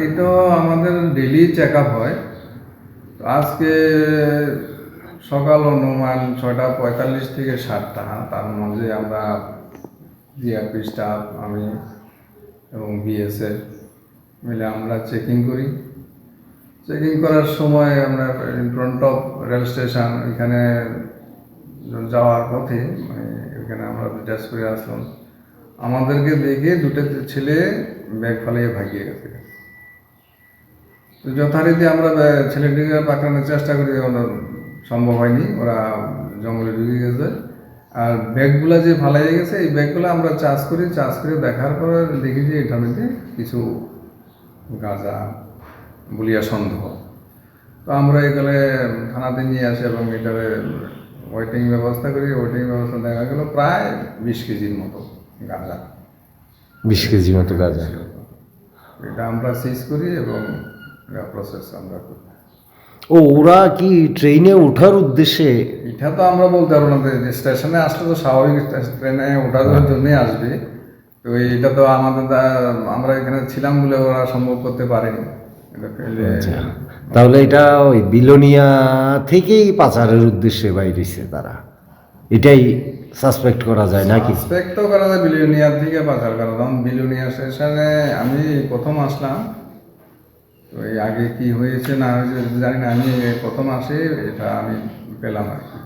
এই তো আমাদের ডেলি চেক আপ হয়। আজকে সকাল অনুমান ছয়টা পঁয়তাল্লিশ থেকে সাতটা তার মাঝে আমরা জিআরপি স্টাফ আমি এবং বিএসএফ মিলে আমরা চেকিং করি। চেকিং করার সময় আমরা ফ্রন্ট অফ রেল স্টেশন এখানে যাওয়ার পথে মানে এখানে আমরা ড্যাশ করে আসলাম। আমাদেরকে দেখে দুটো ছেলে ব্যাগ ফালিয়ে ভাগিয়ে গেছে। তো যথারীতি আমরা ছেলেটিকে পাঠানোর চেষ্টা করি ওরা সম্ভব হয়নি ওরা জঙ্গলে ঢুকে গেছে। আর ব্যাগগুলো যে ফালাই গেছে এই ব্যাগগুলো আমরা চাষ করি চাষ করে দেখার পরে দেখি যে এটার মধ্যে কিছু গাঁজা বলিয়া সন্দেহ। তো আমরা এগুলো থানাতে নিয়ে আসি এবং এটার ওয়েটিং ব্যবস্থা করি। ওয়েটিং ব্যবস্থা দেখা গেল প্রায় বিশ কেজির মতো গাঁজা। বিশ কেজি মতো গাঁজা। এটা আমরা সিজ করি এবং প্রসেস আমরা করি ও ওরা কি ট্রেনে ওঠার উদ্দেশ্যে? এটা তো আমরা বলতে পারব না যে স্টেশনে আসলে তো স্বাভাবিক ট্রেনে ওঠার জন্যই আসবে। তো এটা তো আমাদের আমরা এখানে ছিলাম বলে ওরা সম্ভব করতে পারেনি। এটা তাহলে এটা ওই বিলোনিয়া থেকেই পাচারের উদ্দেশ্যে বাইরেছে তারা। এটাই সাসপেক্ট করা যায় নাকি? সাসপেক্ট তো করা যায় বিলিয়নিয়ার থেকে পাচার করা। কারণ বিলিয়নিয়ার স্টেশনে আমি প্রথম আসলাম। তো এই আগে কি হয়েছে না হয়েছে জানি না, আমি প্রথম আসে এটা আমি পেলাম আর কি।